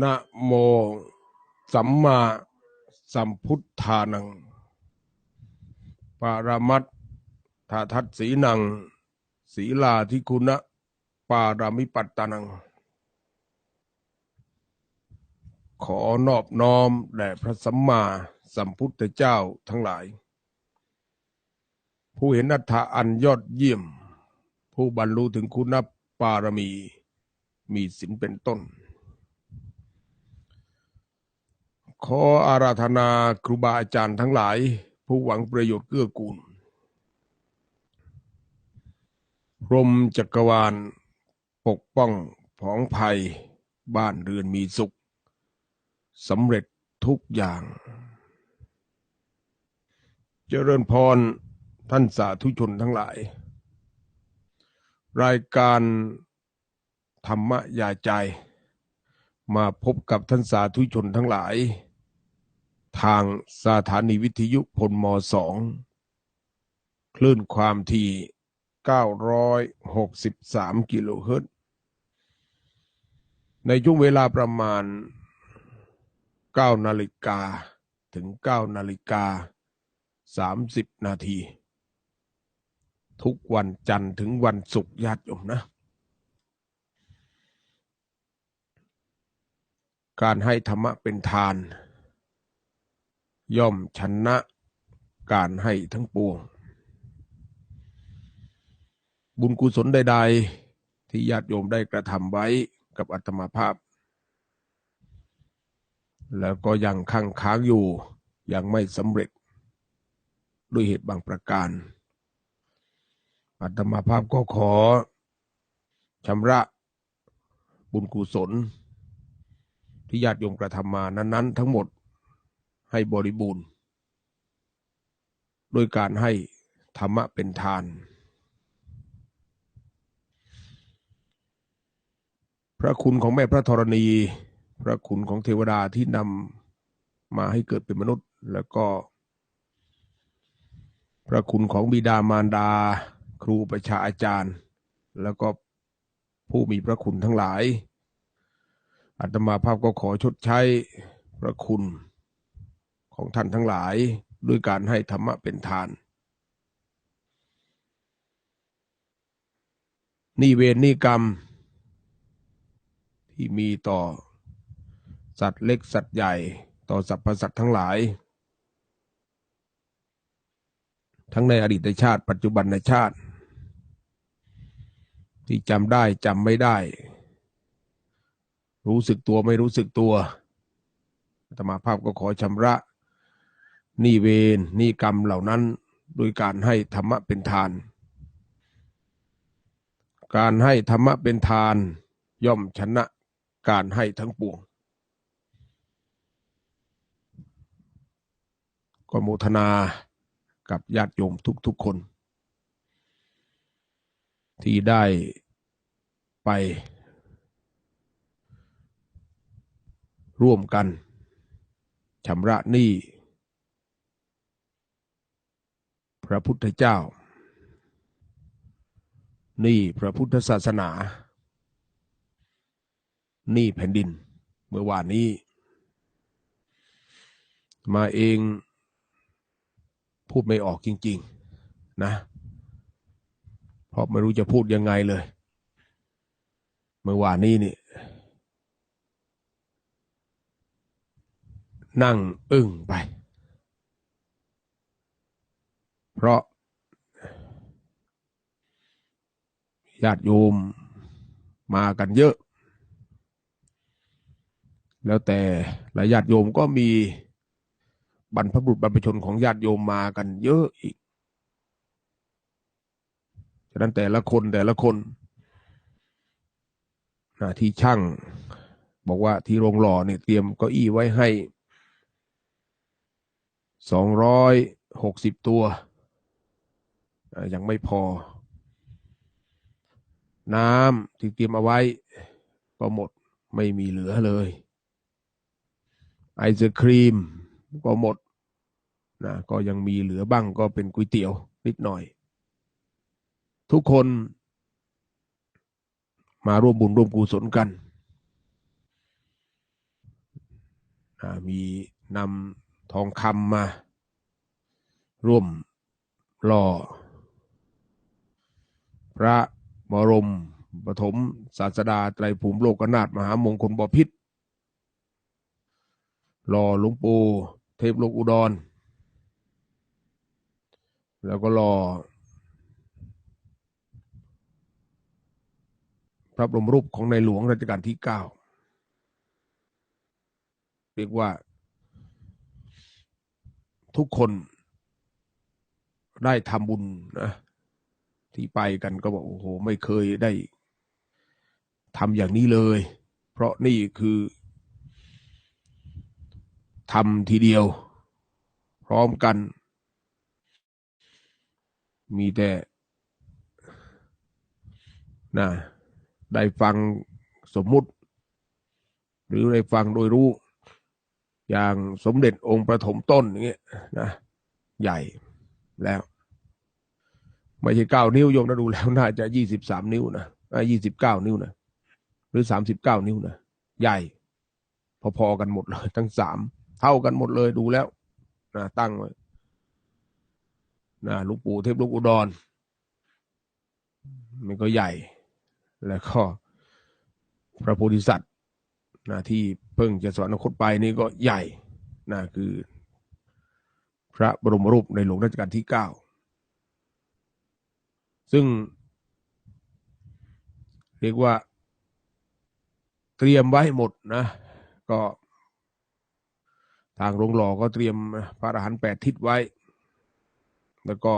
นะโมสัมมาสัมพุทธานัง ปารมัตถาทัตสีนัง ศีลาธิคุณะปารามิปัตตานัง ขอนอบน้อมแด่พระสัมมาสัมพุทธเจ้าทั้งหลาย ผู้เห็นอัตถะอันยอดเยี่ยม ผู้บรรลุถึงคุณปารมี มีศีลเป็นต้น ขออาราธนาครูบาอาจารย์ทั้งหลาย ผู้หวังประโยชน์เกื้อกูลพรมจักรวาล ปกป้องผองภัย บ้านเรือนมีสุขสำเร็จทุกอย่าง เจริญพรท่านสาธุชนทั้งหลาย รายการธรรมยาใจ มาพบกับท่านสาธุชนทั้งหลาย ทางสถานีวิทยุพลมสองคลื่นความถี่ 963 กิโลเฮิรตซ์ในช่วงเวลาประมาณ 9 นาฬิกาถึง 9 นาฬิกา 30 นาที ทุกวันจันทร์ถึงวันศุกร์ญาติโยมนะ การให้ธรรมะเป็นทาน ย่อมชนะการให้ทั้งปวง บุญกุศลใด ๆ ที่ญาติโยมได้กระทำไว้กับอัตมาภาพ แล้วก็ยังค้างค้างอยู่ยังไม่สำเร็จ ด้วยเหตุบางประการ อัตมาภาพก็ขอชำระบุญกุศล ที่ญาติโยมกระทำมานั้น ๆ ทั้งหมด ให้บริบูรณ์ โดยการให้ธรรมะเป็นทาน พระคุณของแม่พระธรณี พระคุณของเทวดาที่นำมาให้เกิดเป็นมนุษย์แล้วก็ พระคุณของบิดามารดา ครูประชาอาจารย์ แล้วก็ผู้มีพระคุณทั้งหลายอาตมาภาพก็ขอชดใช้พระคุณ ของท่านทั้งหลายด้วยการให้ธรรมะเป็นทาน นี่เวรนี่กรรม ที่มีต่อ สัตว์เล็กสัตว์ใหญ่ต่อสรรพสัตว์ทั้งหลาย ทั้งในอดีตชาติ ปัจจุบันชาติ ที่จำได้จำไม่ได้ รู้สึกตัวไม่รู้สึกตัวอาตมาภาพก็ขอชำระ นี่เวรนี่กรรมเหล่านั้น โดยการให้ธรรมะเป็นทาน การให้ธรรมะเป็นทาน ย่อมชนะการให้ทั้งปวงก็โมทนากับญาติโยมทุกๆคน ที่ได้ไปร่วมกันชำระหนี้ พระพุทธเจ้า นี้พระพุทธศาสนา นี้แผ่นดิน เมื่อวานนี้ มาเองพูดไม่ออกจริง ๆ นะ เพราะไม่รู้จะพูดยังไงเลย เมื่อวานนี้นี่นั่งอึ้งไป เพ ราะญาติโยมมากันเยอะ แล้วแต่หลายญาติโยมก็มีบรรพบุรุษบรรพชนของญาติโยมมากันเยอะอีกฉะนั้นแต่ละคนแต่ละคนนะที่ช่างบอกว่าที่โรงหล่อเนี่ยเตรียมเก้าอี้ไว้ให้สองร้อยหกสิบตัว ยังไม่พอ น้ำที่เตรียมเอาไว้ ก็หมดไม่มีเหลือเลย ไอศครีมก็หมดนะก็ยังมีเหลือบ้างก็เป็นก๋วยเตี๋ยวนิดหน่อย ทุกคนมาร่วมบุญร่วมกุศลกันอ่ามีนำทองคำมา ร่วมหล่อ พระบรมปฐมศาสดาไตรภูมิโลกนาถมหามงคลบพิษหล่อหลวงปู่เทพโลกอุดร แล้วก็รอพระบรมรูปของในหลวงรัชกาลที่เก้าเรียกว่า ทุกคนได้ทำบุญนะ ที่ไปกันก็บอกโอ้โห ไม่เคยได้ทำอย่างนี้เลย เพราะนี่คือทำทีเดียว พร้อมกัน มีแต่นะได้ฟังสมมุติ หรือได้ฟังโดยรู้ อย่างสมเด็จองค์ประถมต้นอย่างเงี้ยนะใหญ่แล้ว ไม่ใช่เก้านิ้วโยมนะดูแล้วน่าจะยี่สิบสามนิ้วนะยี่สิบเก้านิ้วนะหรือสามสิบเก้านิ้วนะใหญ่ พอๆกันหมดเลย ทั้งสามเท่ากันหมดเลยดูแล้วนะตั้งไว้นะลูกปู่เทพลูกอุดร มันก็ใหญ่ แล้วก็พระโพธิสัตว์นะที่เพิ่งจะสวรรคตไปนี่ก็ใหญ่นะคือ พระบรมรูปในหลวงรัชกาลที่เก้า ซึ่ง เรียกว่า เตรียมไว้หมดนะ ก็ทางโรงหล่อก็เตรียมพระอรหันต์แปดทิศไว้ แล้วก็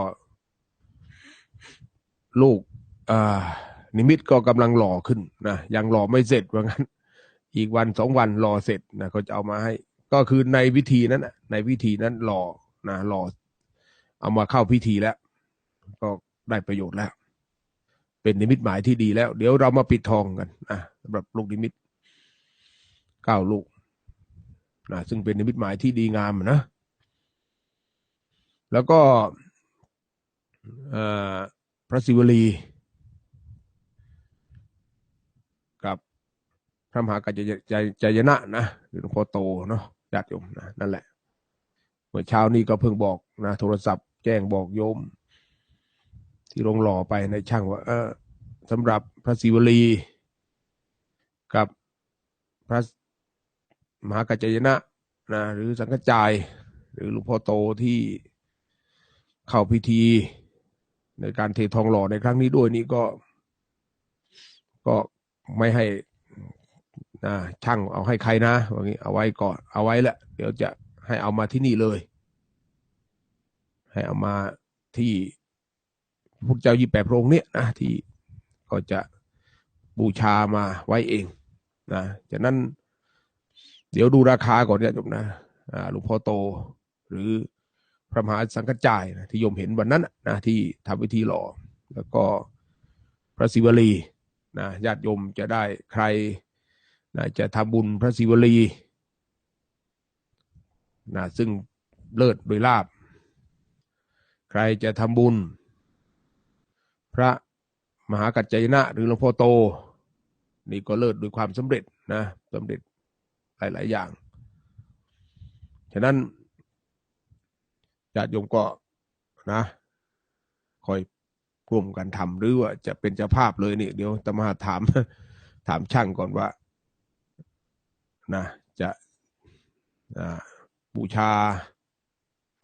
ลูกนิมิตก็กำลังหล่อขึ้นนะยังหล่อไม่เสร็จว่างั้น อีกวันสองวันหล่อเสร็จนะก็จะเอามาให้ ก็คือในวิธีนั้นนะในวิธีนั้นหล่อนะหล่อเอามาเข้าพิธีแล้ว ก็ ได้ประโยชน์แล้ว เป็นนิมิตหมายที่ดีแล้ว เดี๋ยวเรามาปิดทองกันนะสำหรับลูกนิมิตเก้าลูกนะซึ่งเป็นนิมิตหมายที่ดีงามนะ แล้วก็พระศิวลีกับพระมหากัจจจจยนะนะหรือหลวงพ่อโตเนาะญาติโยมนะนั่นแหละ เมื่อเช้านี้ก็เพิ่งบอกนะโทรศัพท์แจ้งบอกโยม ที่ลงหล่อไปในช่างว่า เออสำหรับพระศิวลี กับพระมหากัจจยนะนะหรือสังฆจาย หรือหลวงพ่อโตที่เข้าพิธี ในการเททองหล่อในครั้งนี้ด้วยนี่ก็ ก็ไม่ให้นะช่างเอาให้ใครนะว่างี้เอาไว้ก่อนเอาไว้แหละเดี๋ยวจะให้เอามาที่นี่เลย ให้เอามาที่ พระเจ้ายี่แปดพระองค์เนี่ยนะที่ก็จะบูชามาไว้เองนะจากนั้นเดี๋ยวดูราคาก่อนเนี่ยจบนะหลวงพ่อโตหรือพระมหาสังฆจายนะที่โยมเห็นวันนั้นนะที่ทำพิธีหล่อ แล้วก็พระศิวลีนะญาติโยมจะได้ใครนะจะทำบุญพระศิวลีนะซึ่งเลิศโดยลาบ ใครจะทำบุญ พระมหากัจจยนะ หรือหลวงพ่อโต นี่ก็เลิศด้วยความสำเร็จนะสำเร็จหลาย ๆ อย่าง ฉะนั้นญาติโยมก็นะคอยกลุ่มกันทำหรือว่าจะเป็นเจ้าภาพเลยนี่ เดี๋ยวตมาถาม ถามช่างก่อนว่านะจะบูชา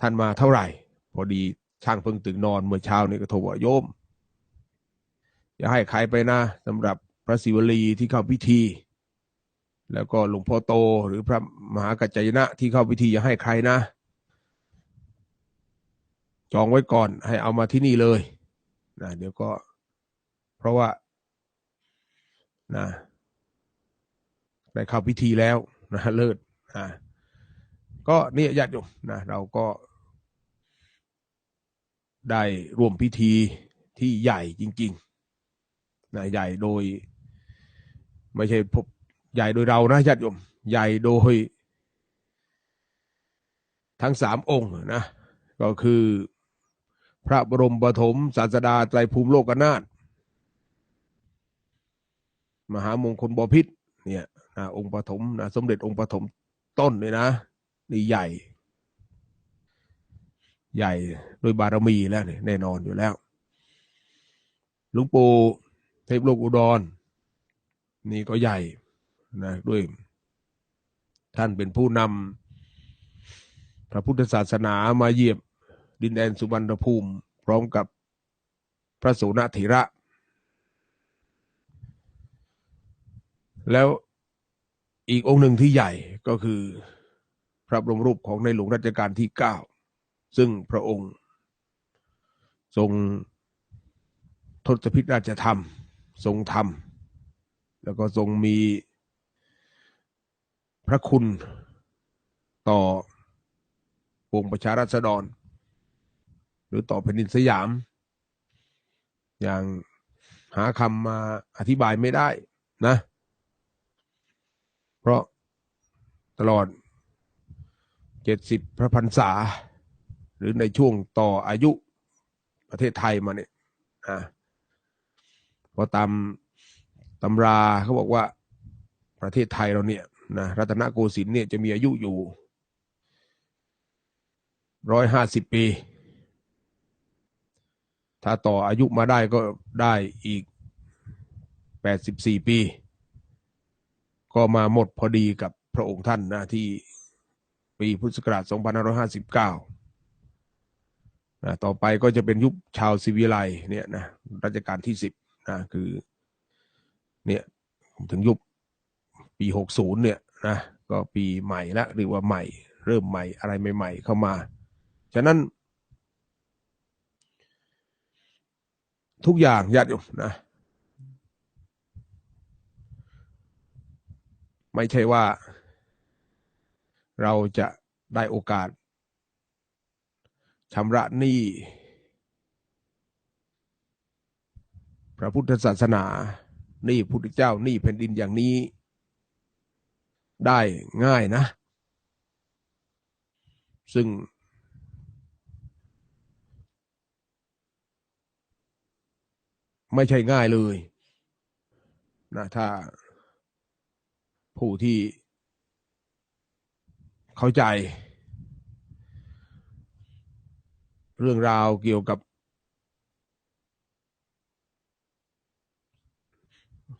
ท่านมาเท่าไหร่ พอดีช่างเพิ่งตื่นนอนเมื่อเช้านี่ก็โทรว่าโยม อย่าให้ใครไปนะสำหรับพระศิวลีที่เข้าพิธี แล้วก็หลวงพ่อโตหรือพระมหากัจจยนะที่เข้าพิธีอย่าให้ใครนะ จองไว้ก่อนให้เอามาที่นี่เลยนะเดี๋ยวก็ เพราะว่านะได้เข้าพิธีแล้วนะเลิศนะก็นี่ญาติโยมนะเราก็ได้ร่วมพิธีที่ใหญ่จริง ๆ นะใหญ่โดย ไม่ใช่พบใหญ่โดยเรานะญาติโยมใหญ่โดย ทั้งสามองค์นะ ก็คือ พระบรมปฐมศาสดาไตรภูมิโลกนาถมหามงคลบพิษเนี่ยนะองค์ปฐมนะสมเด็จองค์ปฐมต้นเลยนะนี่ใหญ่ ใหญ่โดยบารมีแล้วเนี่ยแน่นอนอยู่แล้วหลวงปู่ เทพโลกอุดร นี่ก็ใหญ่นะด้วย ท่านเป็นผู้นำพระพุทธศาสนามาเยียบดินแดนสุวรรณภูมิ พร้อมกับพระโสนธิระ แล้วอีกองค์หนึ่งที่ใหญ่ก็คือพระบรมรูปของในหลวงรัชกาลที่เก้าซึ่งพระองค์ทรงทศพิธราชธรรม ทรงธรรมแล้วก็ทรงมีพระคุณต่อวงประชาราษฎร หรือต่อแผ่นดินสยาม อย่างหาคำมาอธิบายไม่ได้นะ เพราะตลอดเจ็ดสิบพระพรรษา หรือในช่วงต่ออายุประเทศไทยมาเนี่ยอ่า พอตามตำราเขาบอกว่าประเทศไทยเราเนี่ยนะรัตนโกสินทร์เนี่ยจะมีอายุอยู่ร้อยห้าสิบปี ถ้าต่ออายุมาได้ก็ได้อีกแปดสิบสี่ปี ก็มาหมดพอดีกับพระองค์ท่านนะที่ปีพุทธศักราช2559นะต่อไปก็จะเป็นยุคชาวศิวิไลเนี่ยนะรัชกาลที่สิบ นะคือ เนี่ยผมถึงยุคปีหกศูนย์เนี่ยนะก็ปีใหม่ละหรือว่าใหม่ เริ่มใหม่อะไรใหม่ ๆ เข้ามา ฉะนั้น ทุกอย่างญาติโยมนะ ไม่ใช่ว่า เราจะได้โอกาสชำระหนี้ พ ระพุทธศาสนาหนี้พุทธเจ้าหนี้แผ่นดินอย่างนี้ ได้ง่ายนะ ซึ่ง ไม่ใช่ง่ายเลยนะถ้าผู้ที่เข้าใจ เรื่องราวเกี่ยวกับ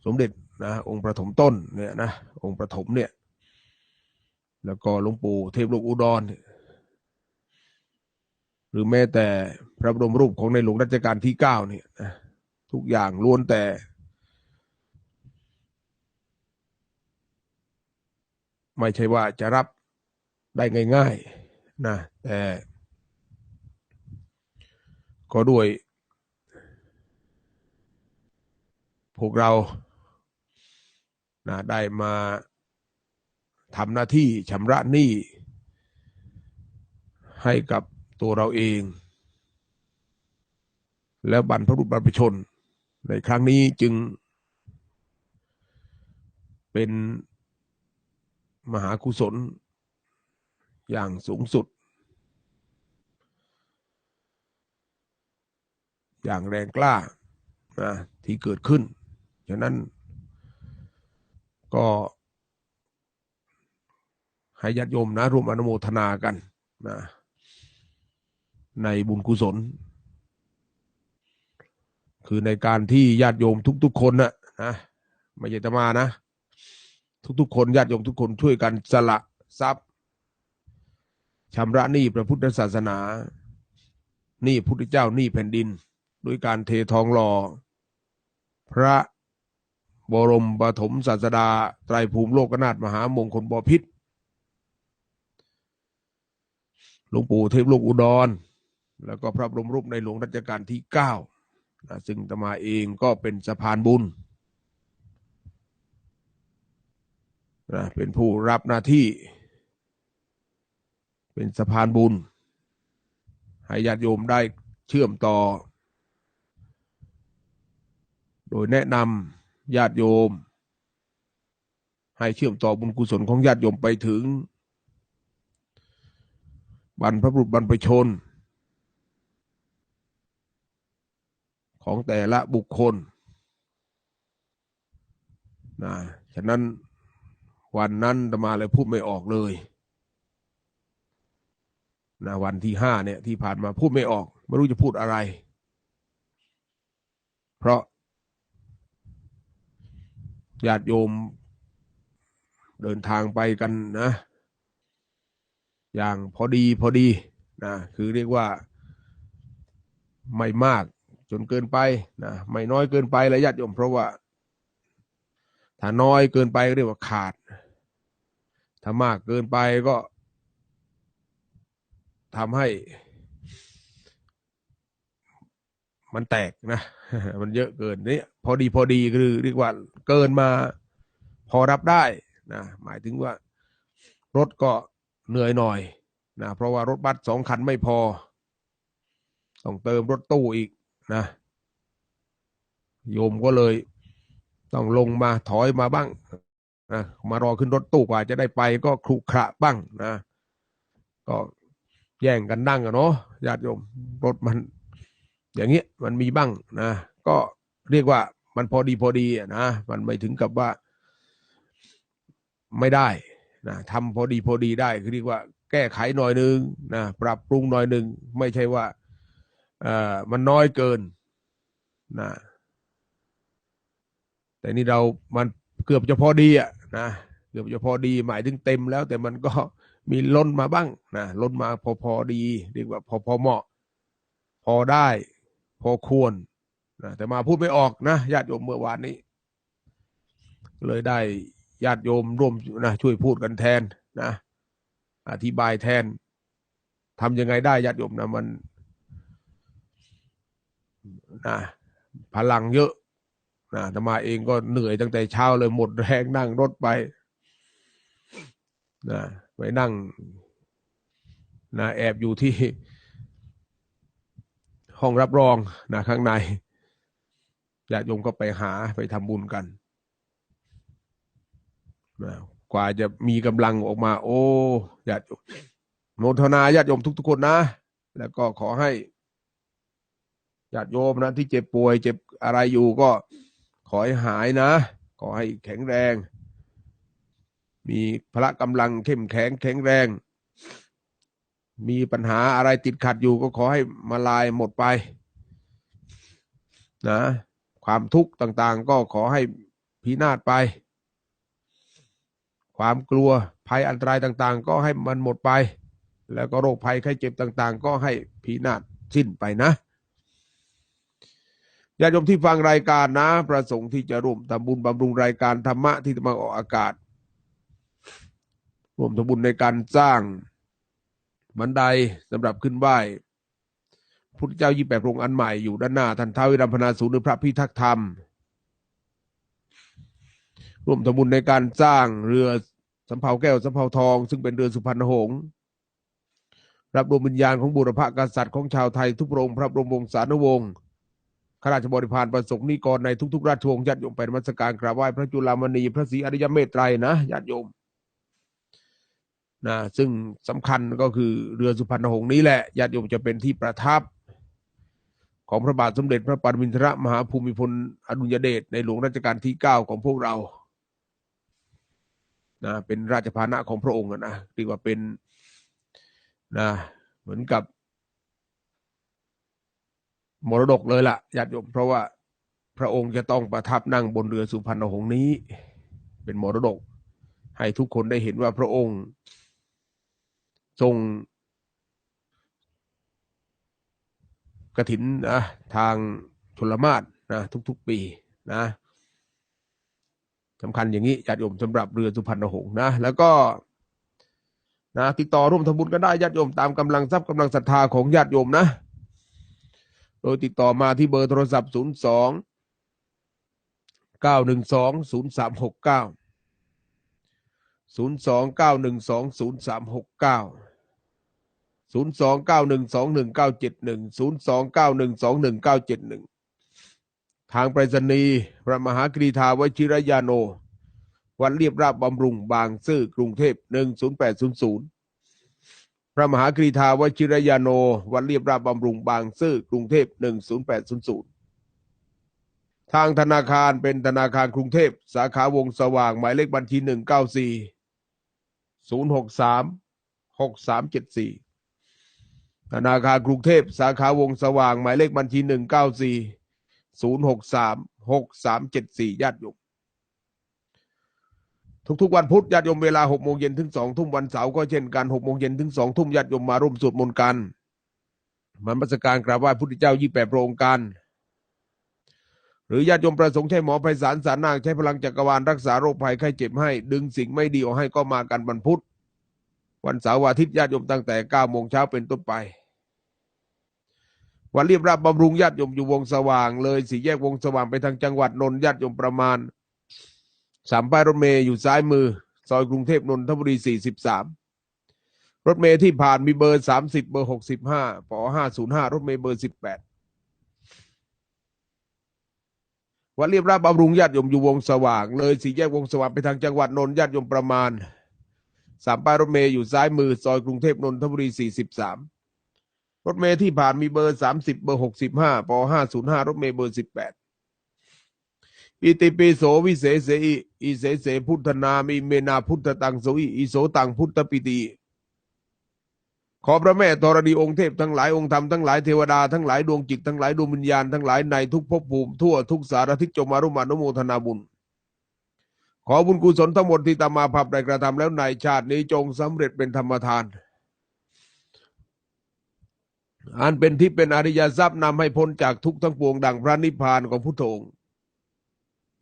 สมเด็จนะองค์ประถมต้นเนี่ยนะองค์ประถมเนี่ย แล้วก็หลวงปู่เทพโลกอุดรหรือแม้แต่พระบรมรูปของในหลวงรัชกาลที่เก้าเนี่ยนะทุกอย่างล้วนแต่ ไม่ใช่ว่าจะรับได้ง่ายๆนะแต่ก็ด้วย พวกเรา นะได้มาทำหน้าที่ชำระหนี้ให้กับตัวเราเอง แล้วบรรพบุรุษบรรพชน ในครั้งนี้จึง เป็นมหากุศล อย่างสูงสุด อย่างแรงกล้านะที่เกิดขึ้น ฉะนั้น ก็ให้ญาติโยมนะร่วมอนุโมทนากันนะในบุญกุศล คือในการที่ญาติโยมทุก ๆ คนนะนะไม่ใช่ตมานะ ทุก ๆ คนญาติโยมทุกคนช่วยกันสละทรัพย์ชำระหนี้พระพุทธศาสนาหนี้พุทธเจ้าหนี้แผ่นดิน ด้วยการเททองหล่อพระ บรมปฐมศาสดา ไตรภูมิโลกนาถมหามงคลบพิษหลวงปู่เทพโลกอุดร แล้วก็พระบรมรูปในหลวงรัชกาลที่เก้าซึ่งตมาเองก็เป็นสะพานบุญนะเป็นผู้รับหน้าที่ เป็นสะพานบุญ ให้ญาติโยมได้เชื่อมต่อ โดยแนะนำ ญาติโยม ให้เชื่อมต่อบุญกุศลของญาติโยมไปถึง บรรพบุรุษบรรพชน ของแต่ละบุคคลนะฉะนั้นวันนั้นตมาเลยพูดไม่ออกเลยนะวันที่ห้าเนี่ยที่ผ่านมาพูดไม่ออก ไม่รู้จะพูดอะไร เพราะ ญาติโยมเดินทางไปกันนะ อย่างพอดีพอดีนะคือเรียกว่าไม่มากจนเกินไปนะไม่น้อยเกินไปเลยญาติโยมเพราะว่าถ้าน้อยเกินไปก็เรียกว่าขาด ถ้ามากเกินไปก็ทำให้มันแตกนะ มันเยอะเกินนี่พอดีพอดีคือเรียกว่าเกินมาพอรับได้นะหมายถึงว่ารถก็เหนื่อยหน่อยนะเพราะว่ารถบัสสองคันไม่พอ ต้องเติมรถตู้อีกนะโยมก็เลยต้องลงมาถอยมาบ้างนะมารอขึ้นรถตู้กว่าจะได้ไปก็ครุขระบ้างนะ ก็แย่งกันนั่งอะเนาะญาติโยมรถมัน อย่างเงี้ยมันมีบ้างนะ ก็เรียกว่ามันพอดีพอดีนะมันไม่ถึงกับว่า ไม่ได้นะทำพอดีพอดีได้คือเรียกว่า แก้ไขหน่อยนึงนะปรับปรุงหน่อยนึง ไม่ใช่ว่าเอ่อมันน้อยเกินนะแต่นี่เรามันเกือบจะพอดีอะนะเกือบจะพอดีหมายถึงเต็มแล้ว แต่มันก็มีล้นมาบ้างนะล้นมาพอพอดีเรียกว่าพอพอเหมาะ พอได้ พอควรนะแต่มาพูดไม่ออกนะญาติโยมเมื่อวานนี้ เลยได้ญาติโยมร่วมนะช่วยพูดกันแทนนะ อธิบายแทนทำยังไงได้ญาติโยมนะมันนะพลังเยอะนะธรรมาเองก็เหนื่อยตั้งแต่เช้าเลยหมดแรงนั่งรถไปนะไปนั่งนะแอบอยู่ที่ ห้องรับรองนะข้างในญาติโยมก็ไปหาไปทำบุญกันนะกว่าจะมีกำลังออกมา โอ้ญาติโยมโมทนาญาติโยมทุกๆคนนะ แล้วก็ขอให้ญาติโยมนะที่เจ็บป่วย เจ็บอะไรอยู่ก็ขอให้หายนะ ขอให้แข็งแรง มีพละกำลังเข้มแข็งแข็งแรง มีปัญหาอะไรติดขัดอยู่ก็ขอให้มาลายหมดไปนะความทุกข์ต่างๆ ก็ขอให้พินาศไป ความกลัวภัยอันตรายต่างๆ ก็ให้มันหมดไป แล้วก็โรคภัยไข้เจ็บต่างๆ ก็ให้พินาศสิ้นไปนะญาติโยมที่ฟังรายการนะ ประสงค์ที่จะร่วมทำบุญบำรุงรายการธรรมะที่จะมาออกอากาศ ร่วมทำบุญในการสร้าง บันไดสำหรับขึ้นไหว้พุทธเจ้ายี่แปดพระองค์อันใหม่อยู่ด้านหน้าท่านท้าววิรัมพนาศูนหรือพระพิทักษ์ธรรม ร่วมทำบุญในการสร้างเรือสำเภาแก้วสำเภาทอง ซึ่งเป็นเรือสุพรรณหงษ์รับรวมวิญญาณของบุรพกษัตริย์ของชาวไทยทุกพระองค์พระบรมวงศานุวงศ์ข้าราชบริพารประสงค์นิกรในทุกๆ ราชวงศ์ญาติโยมไปนมัสการกราบไหว้พระจุลามณีพระศรีอริยเมตไตรนะญาติโยม นะซึ่งสำคัญก็คือเรือสุพรรณหงษ์นี้แหละญาติโยมจะเป็นที่ประทับ ของพระบาทสมเด็จพระปรมินทรมหาภูมิพลอดุลยเดชในหลวงรัชกาลที่เก้าของพวกเรานะเป็นราชพานะของพระองค์นะเรียกว่าเป็นนะเหมือนกับมรดกเลยละ่ะญาติโยมเพราะว่าพระองค์จะต้องประทับนั่งบนเรือสุพรรณหงษ์นี้ เป็นมรดก ให้ทุกคนได้เห็นว่าพระองค์ ทรงกระถินนะทางชลมาศนะทุกๆปีนะสำคัญอย่างนี้ญาติโยมสำหรับเรือสุพรรณหงษ์นะ แล้วก็นะติดต่อร่วมทำบุญกันได้ญาติโยมตามกำลังทรัพย์กำลังศรัทธาของญาติโยมนะ โดยติดต่อมาที่เบอร์โทรศัพท์ 029120369 0 2 9 1 2 0 3 6 9 0 2 9 1 2 0 3 6 9 0 2 9 1 2 1 9 7 1 0 2 9 1 2 1 9 7 1ทางไปรษณีย์พระมหากรีธาวชิรยาโน วัดเรียบราบบำรุงบางซื่อกรุงเทพ10800พระมหากรีธาวชิรยาโน วัดเรียบราบบำรุงบางซื่อกรุงเทพ10800ทางธนาคารเป็นธนาคารกรุงเทพ สาขาวงสว่างหมายเลขบัญชีหนึ่งเก้าสี่ ศูนย์หกสามหกสามเจ็ดสี่ธนาคารกรุงเทพสาขาวงสว่าง หมายเลขบัญชีหนึ่งเก้าสี่ศูนย์หกสามหกสามเจ็ดสี่ญาติโยมทุกๆวันพุธญาติโยมเวลาหกโมงเย็นถึงสองทุ่มวันเสาร์ก็เช่นกันหกโมงเย็นถึงสองทุ่มญาติโยมมาร่วมสวดมนต์กันมันมัสการกราบไหว้พุทธเจ้ายี่แปดพระองค์กัน รือญาติโยมประสงค์ใช้หมอไพศาลสารนางใช้พลังจักรวาลรักษาโรคภัยไข้เจ็บให้ ดึงสิ่งไม่ดีออกให้ก็มากันวันพุธวันเสาร์วันอาทิตย์ญาติโยมตั้งแต่เก้าโมงเช้าเป็นต้นไปวันเรียบรับบำรุงญาติโยมอยู่วงสว่างเลยสี่แยกวงสว่างไปทางจังหวัดนนท์ญาติโยมประมาณสามป้ายรถเมย์อยู่ซ้ายมือ ซอยกรุงเทพนนทบุรีสี่สิบสามรถเมย์ที่ผ่านมีเบอร์สามสิบเบอร์หกสิบห้าปอห้าศูนย์ห้ารถเมย์เบอร์สิบแปด วัดเรียบราบบำรุงญาติโยมอยู่วงสว่าง เลยสี่แยกวงสว่างไปทางจังหวัดนนท์ญาติโยมประมาณสามป้ายรถเมย์อยู่ซ้ายมือซอยกรุงเทพนนทบุรีสี่สิบสามรถเมย์ที่ผ่านมีเบอร์สามสิบเบอร์หกสิบห้าปห้าศูนย์ห้ารถเมย์เบอร์สิบแปดอิติปิโสวิเศษเสอิอิเสเสพุทธนามิเมนาพุทธตังโสอิอิโสตังพุทธปิติ ขอพระแม่ธรณีองค์เทพทั้งหลายองค์ธรรมทั้งหลายเทวดาทั้งหลายดวงจิตทั้งหลายดวงวิญญาณทั้งหลายในทุกภพภูมิทั่วทุกสารทิศจงมารุมานุโมทนาบุญ ขอบุญกุศลทั้งหมดที่ตามมาภัพได้กระทำแล้วในชาตินี้จงสำเร็จเป็นธรรมทาน อันเป็นที่เป็นอริยทรัพย์นำให้พ้นจากทุกทั้งปวงดังพระนิพพานของพุทโธอง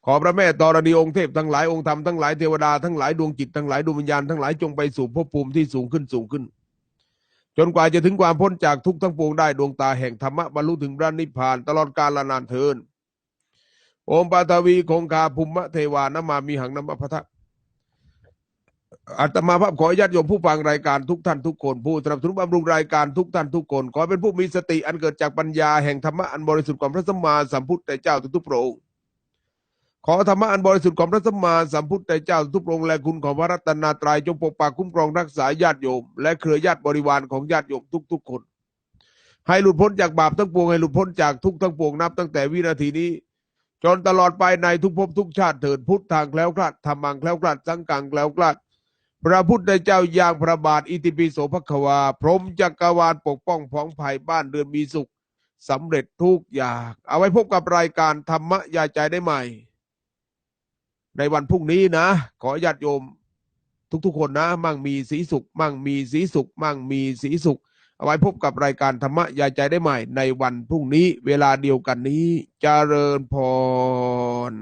ขอพระแม่ธรณีองค์เทพทั้งหลายองค์ธรรมทั้งหลายเทวดาทั้งหลายดวงจิตทั้งหลายดวงวิญญาณทั้งหลายจงไปสู่ภพภูมิที่สูงขึ้นสูงขึ้น จนกว่าจะถึงความพ้นจากทุกข์ทั้งปวงได้ดวงตาแห่งธรรมะบรรลุถึงพระนิพพานตลอดกาลนานเทินโอมปาทวีคงคาภูมิเทวานมามีหังนมะพทะอาตมาภาพขอญาติโยมผู้ฟังรายการทุกท่านทุกคนผู้สนับสนุนบำรุงรายการทุกท่านทุกคน ขอเป็นผู้มีสติอันเกิดจากปัญญาแห่งธรรมะอันบริสุทธิ์ของพระสัมมาสัมพุทธเจ้าทุกๆพระองค์ ขอธรรมะอันบริสุทธิ์ของพระสัมมาสัมพุทธเจ้าทุกองค์และคุณของพระรัตนตรัยจงปกปักคุ้มครองรักษาญาติโยม และเครือญาติบริวารของญาติโยมทุก ๆ คน ให้หลุดพ้นจากบาปทั้งปวงให้หลุดพ้นจากทุกทั้งปวงนับ ตั้งแต่วินาทีนี้ จนตลอดไปในทุกภพทุกชาติเถิดพุทธทางแคล้วคลาดธรรมังแคล้วคลาดสังกังแคล้วคลาดพระพุทธเจ้าอย่างพระบาทอิติปิโสภควา พรหมจักรวาลปกป้องพ้องภัยบ้านเรือนมีสุขสำเร็จทุกอย่าง เอาไว้พบกับรายการธรรมะยาใจได้ใหม่ ในวันพรุ่งนี้นะ ขอญาติโยมทุกๆ คนนะ มั่งมีสีสุข มั่งมีสีสุข มั่งมีสีสุข เอาไว้พบกับรายการธรรมะยาใจได้ใหม่ในวันพรุ่งนี้ เวลาเดียวกันนี้เจริญพร